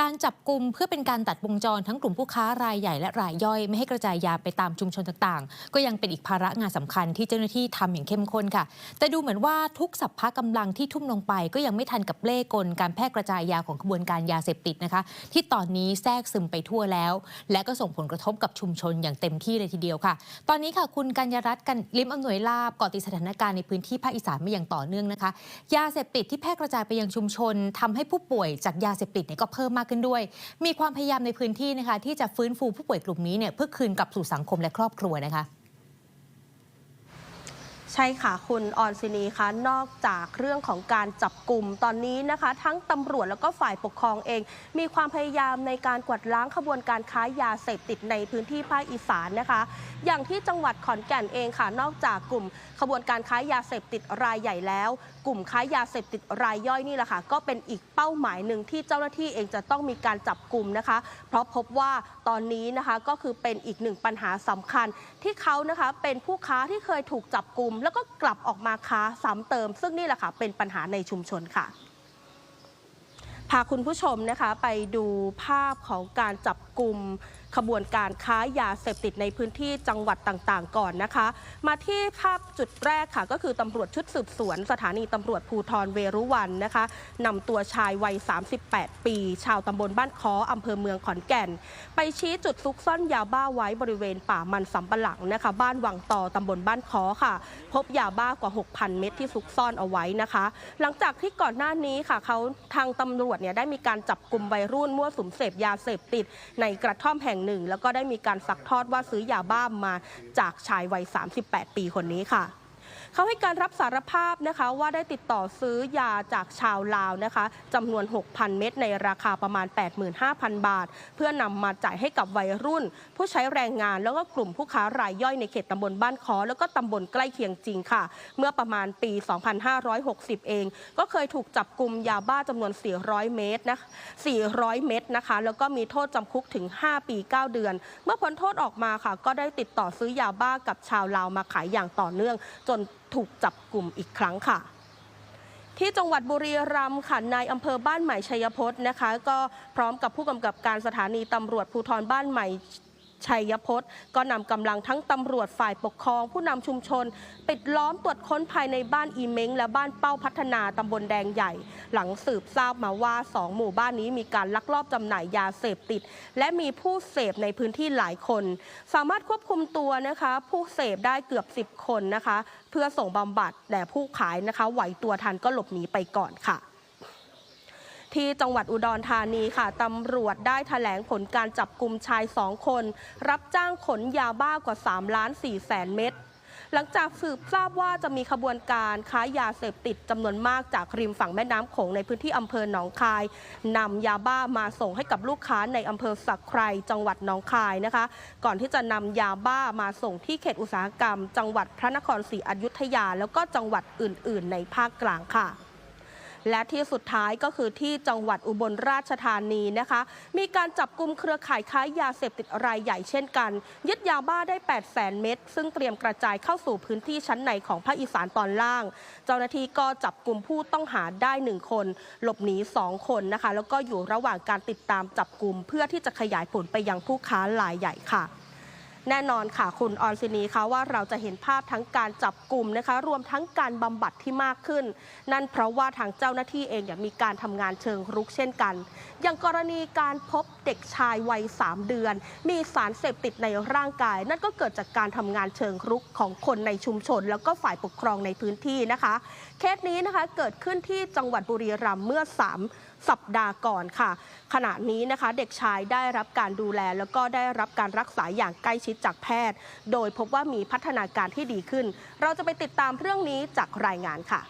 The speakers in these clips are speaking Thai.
การจับกลุ่มเพื่อเป็นการตัดวงจรทั้งกลุ่มผู้ค้ารายใหญ่และรายย่อย ไม่ให้กระจายยาไปตามชุมชนต่างๆ ก็ยังเป็นอีกภาระงานสำคัญที่เจ้าหน้าที่ทำอย่างเข้มข้นค่ะ แต่ดูเหมือนว่าทุกสัพพะกำลังที่ทุ่มลงไป ก็ยังไม่ทันกับเล่กลการแพร่กระจายยาของขบวนการยาเสพติดนะคะ ที่ตอนนี้แทรกซึมไปทั่วแล้ว และก็ส่งผลกระทบกับชุมชนอย่างเต็มที่เลยทีเดียวค่ะ ตอนนี้ค่ะ คุณกัญญรัตน์กันลิมอำนวยลาบเกาะติดสถานการณ์ในพื้นที่ภาคอีสานมาอย่างต่อเนื่องนะคะ ยาเสพติดที่แพร่กระจายไปยังชุมชนทำให้ผู้ป่วยจากยาเสพติดเนี่ยก็เพิ่มมากขึ้นด้วย มีความพยายามในพื้นที่นะคะที่จะฟื้นฟูผู้ป่วยกลุ่มนี้เนี่ยเพื่อคืนกลับสู่สังคมและครอบครัวนะคะ ใช่ค่ะคุณออนซินีคะนอกจากเรื่องของการจับกลุ่มตอนนี้นะคะ ทั้งตำรวจแล้วก็ฝ่ายปกครองเอง มีความพยายามในการกวาดล้างขบวนการค้ายาเสพติดในพื้นที่ภาคอีสานนะคะ อย่างที่จังหวัดขอนแก่นเองค่ะ นอกจากกลุ่มขบวนการค้ายาเสพติดรายใหญ่แล้ว กลุ่มค้ายาเสพติดรายย่อยนี่แหละค่ะก็เป็นอีกเป้าหมายหนึ่งที่เจ้าหน้าที่เองจะต้องมีการจับกลุ่มนะคะ เพราะพบว่าตอนนี้นะคะก็คือเป็นอีกหนึ่งปัญหาสำคัญ ที่เขานะคะเป็นผู้ค้าที่เคยถูกจับกลุ่มแล้วก็กลับออกมาค้าซ้ำเติม ซึ่งนี่แหละค่ะเป็นปัญหาในชุมชนค่ะ พาคุณผู้ชมนะคะไปดูภาพของการจับกลุ่ม ขบวนการค้ายาเสพติดในพื้นที่จังหวัดต่างๆ ก่อนนะคะ มาที่ภาพจุดแรกค่ะ ก็คือตำรวจชุดสืบสวน สถานีตำรวจภูทรเวรุวันนะคะนำตัวชายวัย 38 ปี ชาวตำบลบ้านค้ออำเภอเมืองขอนแก่น ไปชี้จุดซุกซ่อนยาบ้าไว้บริเวณป่ามันสำปะหลังนะคะ บ้านวังต่อตำบลบ้านค้อค่ะ พบยาบ้ากว่า 6,000 เม็ดที่ซุกซ่อนเอาไว้นะคะ หลังจากที่ก่อนหน้านี้ค่ะเขาทางตำรวจเนี่ยได้มีการจับกลุ่มวัยรุ่นมั่วสุมเสพยาเสพติด ในกระท่อมแห่งหนึ่ง แล้วก็ได้มีการซักทอดว่าซื้อยาบ้ามาจากชายวัย 38 ปีคนนี้ค่ะ เขาให้การรับสารภาพนะคะว่าได้ติดต่อซื้อยาจากชาวลาวนะคะจำนวน 6,000 เม็ดในราคาประมาณ 85,000 บาท เพื่อนำมาจ่ายให้กับวัยรุ่น ผู้ใช้แรงงานแล้วก็กลุ่มผู้ค้ารายย่อยในเขตตำบลบ้านคอ แล้วก็ตำบลใกล้เคียงจริงค่ะ เมื่อประมาณปี 2560 เอง ก็เคยถูกจับกลุ่มยาบ้าจำนวน 400 เมตรนะ400 เม็ดนะคะ แล้วก็มีโทษจำคุกถึง 5 ปี 9 เดือน เมื่อพ้นโทษออกมาค่ะ ก็ได้ติดต่อซื้อยาบ้ากับชาวลาวมาขายอย่างต่อเนื่องจนถูกจับกลุ่มอีกครั้งค่ะ ที่จังหวัดบุรีรัมย์ค่ะนายอำเภอบ้านใหม่ชัยพจน์นะคะ ก็พร้อมกับผู้กำกับการสถานีตำรวจภูธรบ้านใหม่ ชัยพจน์ ก็นำกำลังทั้งตำรวจฝ่ายปกครอง ผู้นำชุมชน ปิดล้อมตรวจค้นภายในบ้านอีเม้งและบ้านเป้าพัฒนาตำบลแดงใหญ่ หลังสืบทราบมาว่าสองหมู่บ้านนี้มีการลักลอบจำหน่ายยาเสพติด และมีผู้เสพในพื้นที่หลายคน สามารถควบคุมตัวนะคะ ผู้เสพได้เกือบ 10 คนนะคะ เพื่อส่งบำบัดแต่ผู้ขายนะคะไหวตัวทันก็หลบหนีไปก่อนค่ะ ที่จังหวัดอุดรธานีค่ะตำรวจได้แถลงผลการจับกลุ่มชายสองคน รับจ้างขนยาบ้ากว่า3ล้าน4แสนเม็ดหลังจากสืบทราบว่าจะมีขบวนการค้ายาเสพติดจำนวนมากจากริมฝั่งแม่น้ำโขงในพื้นที่อำเภอหนองคายนำยาบ้ามาส่งให้กับลูกค้าในอำเภอสักไครจังหวัดหนองคายนะคะ ก่อนที่จะนำยาบ้ามาส่งที่เขตอุตสาหกรรม จังหวัดพระนครศรีอยุธยา แล้วก็จังหวัดอื่น ๆ ในภาคกลางค่ะ และที่สุดท้ายก็คือที่จังหวัดอุบลราชธานีนะคะ มีการจับกลุ่มเครือข่ายค้ายาเสพติดรายใหญ่เช่นกัน ยึดยาบ้าได้ 8 0 0แสนเม็ดซึ่งเตรียมกระจายเข้าสู่พื้นที่ชั้นในของภาคอีสานตอนล่าง เจ้าหน้าที่ก็จับกลุ่มผู้ต้องหาได้ 1 คน หลบหนี 2 คนนะคะ แล้วก็อยู่ระหว่างการติดตามจับกลุ่มเพื่อที่จะขยายผลไปยังผู้ค้ารายใหญ่ค่ะ แน่นอนค่ะคุณออนซินีคะว่าเราจะเห็นภาพทั้งการจับกลุ่มนะคะ รวมทั้งการบำบัดที่มากขึ้น นั่นเพราะว่าทางเจ้าหน้าที่เองเนี่ยมีการทำงานเชิงรุกเช่นกัน อย่างกรณีการพบ เด็กชายวัย 3 เดือน มีสารเสพติดในร่างกาย นั่นก็เกิดจากการทำงานเชิงรุกของคนในชุมชน แล้วก็ฝ่ายปกครองในพื้นที่นะคะ เคสนี้นะคะเกิดขึ้นที่จังหวัดบุรีรัมย์เมื่อ 3 สัปดาห์ก่อนค่ะ ขณะนี้นะคะเด็กชายได้รับการดูแล แล้วก็ได้รับการรักษาอย่างใกล้ชิดจากแพทย์ โดยพบว่ามีพัฒนาการที่ดีขึ้น เราจะไปติดตามเรื่องนี้จากรายงานค่ะ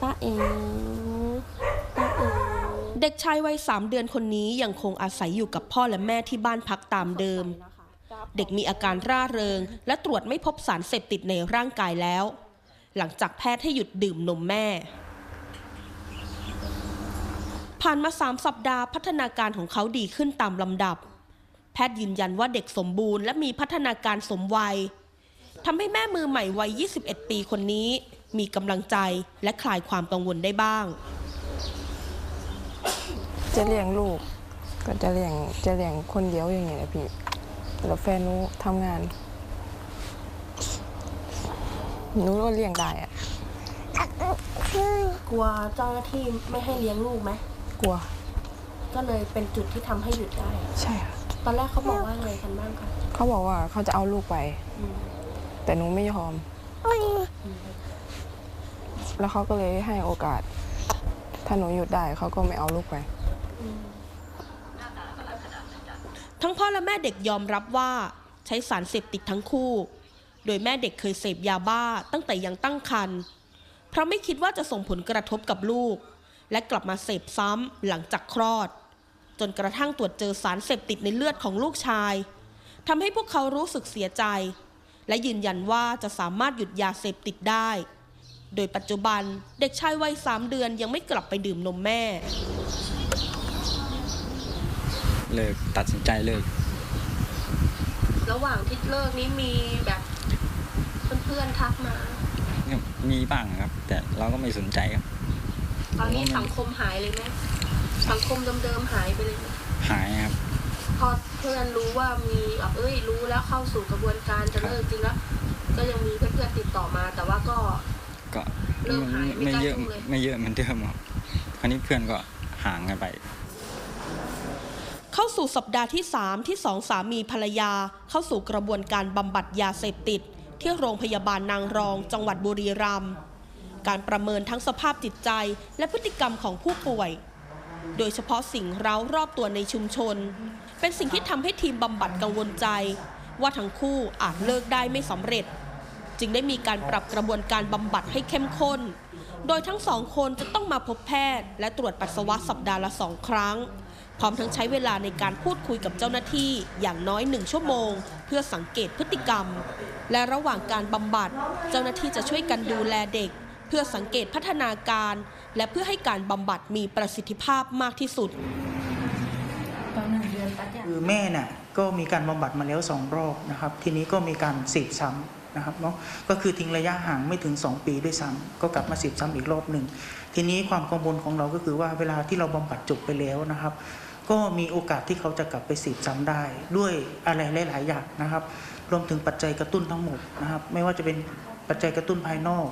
ป้าเองป้าเอง เด็กชายวัยสามเดือนคนนี้ยังคงอาศัยอยู่กับพ่อและแม่ที่บ้านพักตามเดิม เด็กมีอาการร่าเริง และตรวจไม่พบสารเสพติดในร่างกายแล้ว หลังจากแพทย์ให้หยุดดื่มนมแม่ ผ่านมาสามสัปดาห์พัฒนาการของเขาดีขึ้นตามลำดับ แพทย์ยืนยันว่าเด็กสมบูรณ์และมีพัฒนาการสมวัยทำให้แม่มือใหม่วัย 21 ปีคนนี้ มีกำลังใจและคลายความกังวลได้บ้าง จจะเลี้ยงลูก ก็จะเลี้ยงจะเลี้ยงคนเดียวอย่างเงี้ยนะพี่แล้วแฟนหนูทำงานหนูก็เลี้ยงได้อะกลัวเจ้าหน้าที่ไม่ให้เลี้ยงลูกไหมกลัว ก็เลยเป็นจุดที่ทำให้หยุดได้ ใช่ค่ะตอนแรกเขาบอกว่าไงกันบ้างคะเขาบอกว่าเขาจะเอาลูกไป อืมแต่หนูไม่ยอมแล้วเขาก็เลยให้โอกาส ถ้าหนูหยุดได้เขาก็ไม่เอาลูกไป ทั้งพ่อและแม่เด็กยอมรับว่าใช้สารเสพติดทั้งคู่ โดยแม่เด็กเคยเสพยาบ้าตั้งแต่ยังตั้งครรภ์เพราะไม่คิดว่าจะส่งผลกระทบกับลูก และกลับมาเสพซ้ำหลังจากคลอด จนกระทั่งตรวจเจอสารเสพติดในเลือดของลูกชายทำให้พวกเขารู้สึกเสียใจ และยืนยันว่าจะสามารถหยุดยาเสพติดได้ โดยปัจจุบันเด็กชายวัยสามเดือนยังไม่กลับไปดื่มนมแม่ เลิกตัดสินใจเลิก ระหว่างที่เลิกนี้มีแบบเพื่อนๆทักมา มีบ้างครับ แต่เราก็ไม่สนใจครับ ตอนนี้สังคมหายเลยไหมสังคมเดิมๆหายไปเลยไหมหายครับ พอเพื่อนรู้ว่ามีแบบเอ้ย รู้แล้วเข้าสู่กระบวนการจะเลิกจริงแล้วก็ยังมีเพื่อนๆติดต่อมา แต่ว่าก็ก็เริ่มหายไม่ไม่กล้าเยอะยุ่งเลยไม่เยอะเหมือนเดิมครับคราวนี้เพื่อนก็ห่างกันไป เข้าสู่สัปดาห์ที่ 3 ที่สองสามีภรรยา เข้าสู่กระบวนการบำบัดยาเสพติด ที่โรงพยาบาลนางรอง จังหวัดบุรีรัมย์การประเมินทั้งสภาพจิตใจ และพฤติกรรมของผู้ป่วย โดยเฉพาะสิ่งเร้ารอบตัวในชุมชน เป็นสิ่งที่ทำให้ทีมบำบัดกังวลใจ ว่าทั้งคู่อาจเลิกได้ไม่สำเร็จ จึงได้มีการปรับกระบวนการบำบัดให้เข้มข้น โดยทั้งสองคนจะต้องมาพบแพทย์ และตรวจปัสสาวะสัปดาห์ละสองครั้ง พร้อมทั้งใช้เวลาในการพูดคุยกับเจ้าหน้าที่อย่างน้อยหนึ่งชั่วโมง เพื่อสังเกตพฤติกรรม และระหว่างการบำบัด เจ้าหน้าที่จะช่วยกันดูแลเด็ก เพื่อสังเกตพัฒนาการ และเพื่อให้การบำบัดมีประสิทธิภาพมากที่สุดคือแม่น่ะก็มีการบำบัดมาแล้วสองรอบนะครับ ทีนี้ก็มีการเสพซ้ำนะครับเนาะก็คือทิ้งระยะห่างไม่ถึง 2 ปีด้วยซ้ำก็กลับมาเสพซ้ำอีกรอบหนึ่ง ทีนี้ความกังวลของเราก็คือว่าเวลาที่เราบำบัดจบไปแล้วนะครับ ก็มีโอกาสที่เขาจะกลับไปเสพซ้ำได้ ด้วยอะไรหลาย ๆ อย่างนะครับ รวมถึงปัจจัยกระตุ้นทั้งหมดนะครับ ไม่ว่าจะเป็นปัจจัยกระตุ้นภายนอก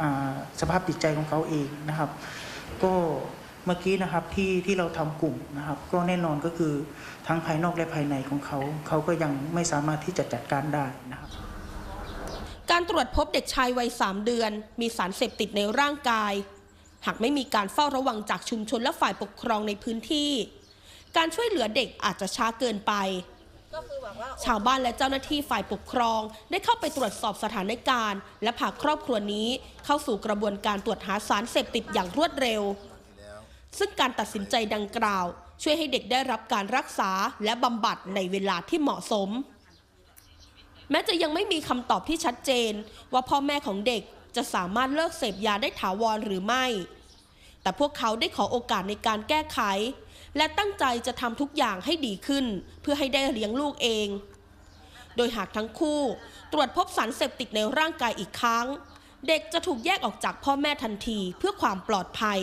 อสภาพจิตใจของเขาเองนะครับ ก็เมื่อกี้นะครับที่ที่เราทำกลุ่มนะครับ ก็แน่นอนก็คือทั้งภายนอกและภายในของเขา เขาก็ยังไม่สามารถที่จะจัดการได้นะครับ การตรวจพบเด็กชายวัย 3 เดือน มีสารเสพติดในร่างกาย หากไม่มีการเฝ้าระวังจากชุมชนและฝ่ายปกครองในพื้นที่ การช่วยเหลือเด็กอาจจะช้าเกินไป ชาวบ้านและเจ้าหน้าที่ฝ่ายปกครอง ได้เข้าไปตรวจสอบสถานการณ์ และพาครอบครัวนี้เข้าสู่กระบวนการตรวจหาสารเสพติดอย่างรวดเร็ว ซึ่งการตัดสินใจดังกล่าว ช่วยให้เด็กได้รับการรักษาและบำบัดในเวลาที่เหมาะสม แม้จะยังไม่มีคำตอบที่ชัดเจน ว่าพ่อแม่ของเด็กจะสามารถเลิกเสพยาได้ถาวรหรือไม่ แต่พวกเขาได้ขอโอกาสในการแก้ไข และตั้งใจจะทำทุกอย่างให้ดีขึ้น เพื่อให้ได้เลี้ยงลูกเอง โดยหากทั้งคู่ตรวจพบสารเสพติดในร่างกายอีกครั้ง เด็กจะถูกแยกออกจากพ่อแม่ทันทีเพื่อความปลอดภัย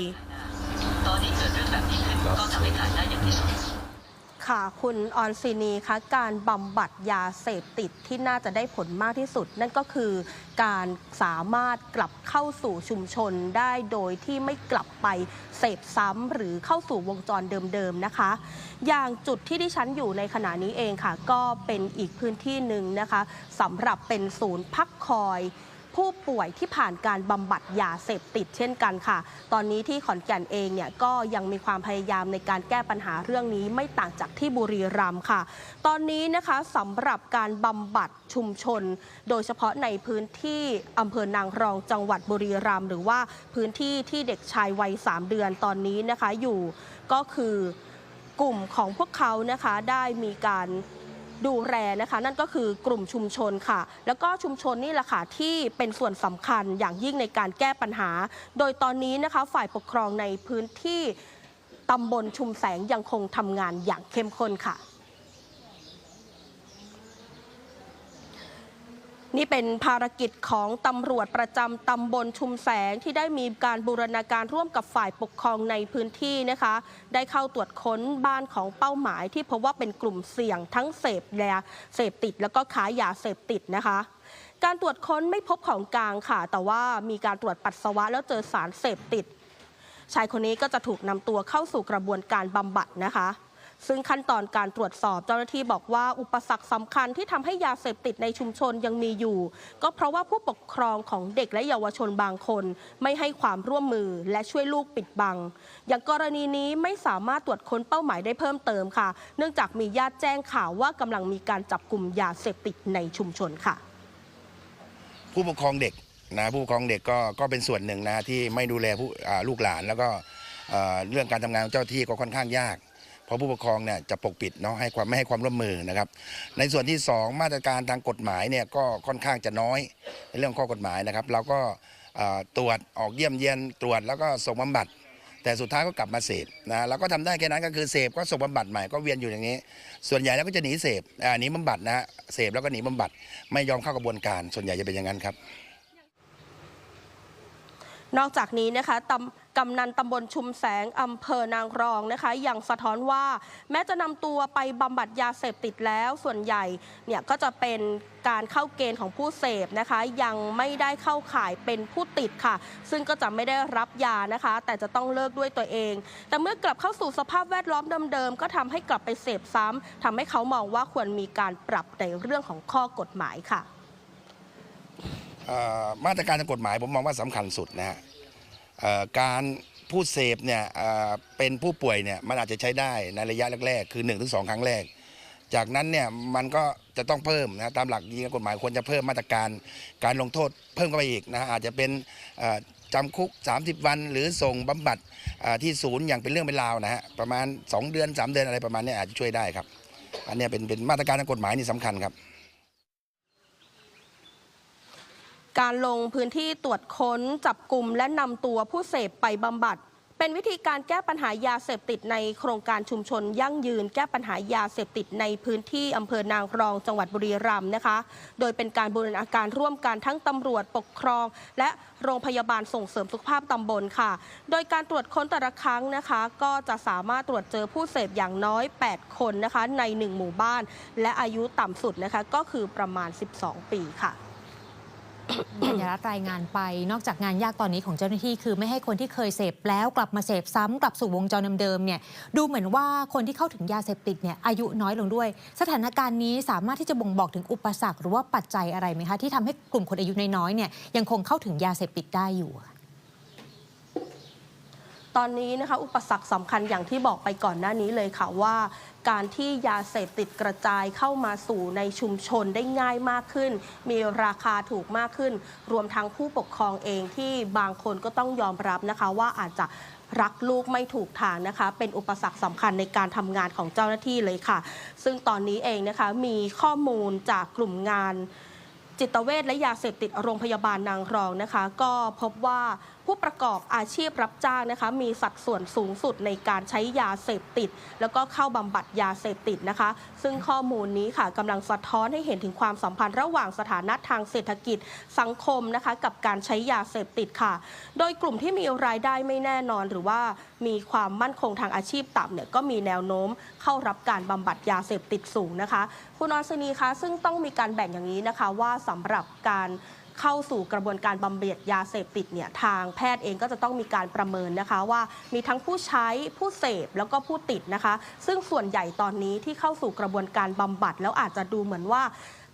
ค่ะคุณออนซีนีคะการบำบัดยาเสพติดที่น่าจะได้ผลมากที่สุด นั่นก็คือการสามารถกลับเข้าสู่ชุมชนได้โดยที่ไม่กลับไปเสพซ้ำหรือเข้าสู่วงจรเดิมๆนะคะ อย่างจุดที่ดิฉันอยู่ในขณะนี้เองค่ะ ก็เป็นอีกพื้นที่หนึ่งนะคะสำหรับเป็นศูนย์พักคอย ผู้ป่วยที่ผ่านการบำบัดยาเสพติดเช่นกันค่ะ ตอนนี้ที่ขอนแก่นเองเนี่ยก็ยังมีความพยายามในการแก้ปัญหาเรื่องนี้ไม่ต่างจากที่บุรีรัมย์ค่ะ ตอนนี้นะคะสำหรับการบำบัดชุมชน โดยเฉพาะในพื้นที่อำเภอนางรองจังหวัดบุรีรัมย์หรือว่าพื้นที่ที่เด็กชายวัย 3 เดือนตอนนี้นะคะอยู่ก็คือกลุ่มของพวกเขานะคะได้มีการ ดูแลนะคะ นั่นก็คือกลุ่มชุมชนค่ะ แล้วก็ชุมชนนี่แหละค่ะที่เป็นส่วนสำคัญอย่างยิ่งในการแก้ปัญหา โดยตอนนี้นะคะฝ่ายปกครองในพื้นที่ตำบลชุมแสงยังคงทำงานอย่างเข้มข้นค่ะ นี่เป็นภารกิจของตำรวจประจำตำบลชุมแสงที่ได้มีการบูรณาการร่วมกับฝ่ายปกครองในพื้นที่นะคะ ได้เข้าตรวจค้นบ้านของเป้าหมายที่พบว่าเป็นกลุ่มเสี่ยงทั้งเสพยาเสพติดแล้วก็ค้ายาเสพติดนะคะ การตรวจค้นไม่พบของกลางค่ะ แต่ว่ามีการตรวจปัสสาวะแล้วเจอสารเสพติด ชายคนนี้ก็จะถูกนำตัวเข้าสู่กระบวนการบำบัดนะคะ ซึ่งขั้นตอนการตรวจสอบเจ้าหน้าที่บอกว่าอุปสรรคสำคัญที่ทำให้ยาเสพติดในชุมชนยังมีอยู่ ก็เพราะว่าผู้ปกครองของเด็กและเยาวชนบางคน ไม่ให้ความร่วมมือและช่วยลูกปิดบัง อย่างกรณีนี้ไม่สามารถตรวจค้นเป้าหมายได้เพิ่มเติมค่ะ เนื่องจากมีญาติแจ้งข่าวว่ากำลังมีการจับกลุ่มยาเสพติดในชุมชนค่ะ ผู้ปกครองเด็กนะผู้ปกครองเด็กก็ก็เป็นส่วนหนึ่งนะที่ไม่ดูแลผู้ลูกหลานแล้วก็เอ่อเรื่องการทำงานของเจ้าที่ก็ค่อนข้างยาก เพราะผู้ปกครองเนี่ยจะปกปิดเนาะให้ความไม่ให้ความร่วมมือนะครับ ในส่วนที่สองมาตรการทางกฎหมายเนี่ยก็ค่อนข้างจะน้อยในเรื่องข้อกฎหมายนะครับเราก็ตรวจออกเยี่ยมเยียนตรวจแล้วก็ส่งบำบัด แต่สุดท้ายก็กลับมาเสพนะเราก็ทำได้แค่นั้นก็คือเสพก็ส่งบำบัดใหม่ก็เวียนอยู่อย่างนี้ ส่วนใหญ่แล้วก็จะหนีเสพหนีบำบัดนะเสพแล้วก็หนีบำบัด ไม่ยอมเข้ากระบวนการ ส่วนใหญ่จะเป็นอย่างนั้นครับ นอกจากนี้นะคะตำกำนันตำบลชุมแสงอำเภอนางรองนะคะยังสะท้อนว่า แม้จะนำตัวไปบำบัดยาเสพติดแล้วส่วนใหญ่เนี่ยก็จะเป็นการเข้าเกณฑ์ของผู้เสพนะคะ ยังไม่ได้เข้าข่ายเป็นผู้ติดค่ะ ซึ่งก็จะไม่ได้รับยานะคะ แต่จะต้องเลิกด้วยตัวเอง แต่เมื่อกลับเข้าสู่สภาพแวดล้อมเดิมๆก็ทำให้กลับไปเสพซ้ำทำให้เขามองว่าควรมีการปรับในเรื่องของข้อกฎหมายค่ะ มาตรการทางกฎหมายผมมองว่าสำคัญสุดนะฮะการผู้เสพเนี่ยเป็นผู้ป่วยเนี่ยมันอาจจะใช้ได้ในระยะแรกๆ คือ1นถึงสครั้งแรก จากนั้นเนี่ยมันก็จะต้องเพิ่มนะตามหลักยิงกฎหมายควรจะเพิ่มมาตรการการลงโทษเพิ่มเข้าไปอีกนะอาจจะเป็นจำคุก 30 วัน หรือส่งบำบัดที่ศูนย์อย่างเป็นเรื่องเป็นราวนะฮะประมาณ 2 เดือน 3 เดือนอะไรประมาณเนี้อาจจะช่วยได้ครับ อันนี้เป็นเป็นมาตรการทางกฎหมายนี่สำคัญครับ การลงพื้นที่ตรวจค้นจับกลุ่มและนำตัวผู้เสพไปบำบัด เป็นวิธีการแก้ปัญหายาเสพติดในโครงการชุมชนยั่งยืน แก้ปัญหายาเสพติดในพื้นที่อำเภอนางรองจังหวัดบุรีรัมย์นะคะ โดยเป็นการบูรณาการร่วมกันทั้งตำรวจปกครอง และโรงพยาบาลส่งเสริมสุขภาพตำบลค่ะ โดยการตรวจค้นแต่ละครั้งนะคะ ก็จะสามารถตรวจเจอผู้เสพอย่างน้อย 8 คนนะคะใน 1 หมู่บ้าน และอายุต่ำสุดนะคะก็คือประมาณ 12 ปีค่ะ ธัญรัตน์รายงานไปนอกจากงานยากตอนนี้ของเจ้าหน้าที่คือไม่ให้คนที่เคยเสพแล้วกลับมาเสพซ้ำกลับสู่วงจรเดิมๆเนี่ยดูเหมือนว่าคนที่เข้าถึงยาเสพติดเนี่ยอายุน้อยลงด้วย สถานการณ์นี้สามารถที่จะบ่งบอกถึงอุปสรรคหรือว่าปัจจัยอะไรไหมคะ ที่ทำให้กลุ่มคนอายุน้อยๆเนี่ยยังคงเข้าถึงยาเสพติดได้อยู่ค่ะตอนนี้นะคะอุปสรรคสำคัญอย่างที่บอกไปก่อนหน้านี้เลยค่ะว่า การที่ยาเสพติดกระจายเข้ามาสู่ในชุมชนได้ง่ายมากขึ้น มีราคาถูกมากขึ้น รวมทั้งผู้ปกครองเองที่บางคนก็ต้องยอมรับนะคะว่าอาจจะรักลูกไม่ถูกทางนะคะ เป็นอุปสรรคสำคัญในการทำงานของเจ้าหน้าที่เลยค่ะ ซึ่งตอนนี้เองนะคะมีข้อมูลจากกลุ่มงาน จิตเวชและยาเสพติดโรงพยาบาลนางรองนะคะ ก็พบว่าผู้ประกอบอาชีพรับจ้างนะคะ มีสัดส่วนสูงสุดในการใช้ยาเสพติด แล้วก็เข้าบำบัดยาเสพติดนะคะ ซึ่งข้อมูลนี้ค่ะกำลังสะท้อนให้เห็นถึงความสัมพันธ์ระหว่างสถานะทางเศรษฐกิจสังคมนะคะ กับการใช้ยาเสพติดค่ะ โดยกลุ่มที่มีรายได้ไม่แน่นอน หรือว่ามีความมั่นคงทางอาชีพต่ำเนี่ยก็มีแนวโน้มเข้ารับการบำบัดยาเสพติดสูงนะคะ คุณออนซนีคะซึ่งต้องมีการแบ่งอย่างนี้นะคะว่าสำหรับการเข้าสู่กระบวนการบำบัดยาเสพติดเนี่ยทางแพทย์เองก็จะต้องมีการประเมินนะคะว่ามีทั้งผู้ใช้ผู้เสพแล้วก็ผู้ติดนะคะ ซึ่งส่วนใหญ่ตอนนี้ที่เข้าสู่กระบวนการบำบัด แล้วอาจจะดูเหมือนว่า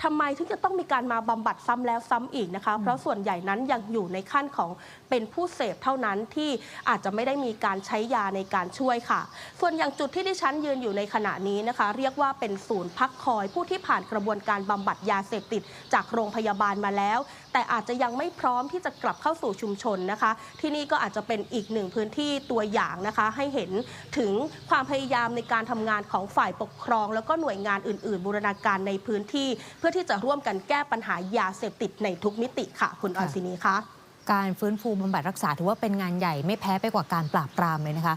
ทำไมถึงจะต้องมีการมาบำบัดซ้ำแล้วซ้ำอีกนะคะ เพราะส่วนใหญ่นั้นยังอยู่ในขั้นของเป็นผู้เสพเท่านั้นที่อาจจะไม่ได้มีการใช้ยาในการช่วยค่ะ ส่วนอย่างจุดที่ดิฉันยืนอยู่ในขณะนี้นะคะ เรียกว่าเป็นศูนย์พักคอย ผู้ที่ผ่านกระบวนการบำบัดยาเสพติด จากโรงพยาบาลมาแล้ว แต่อาจจะยังไม่พร้อมที่จะกลับเข้าสู่ชุมชนนะคะ ที่นี่ก็อาจจะเป็นอีกหนึ่งพื้นที่ตัวอย่างนะคะ ให้เห็นถึงความพยายามในการทำงานของฝ่ายปกครอง แล้วก็หน่วยงานอื่น ๆ บูรณาการในพื้นที่เพื่อที่จะร่วมกันแก้ปัญหายาเสพติดในทุกมิติค่ะ คุณออนซินีคะการฟื้นฟูบำบัดรักษาถือว่าเป็นงานใหญ่ไม่แพ้ไปกว่าการปราบปรามเลยนะคะ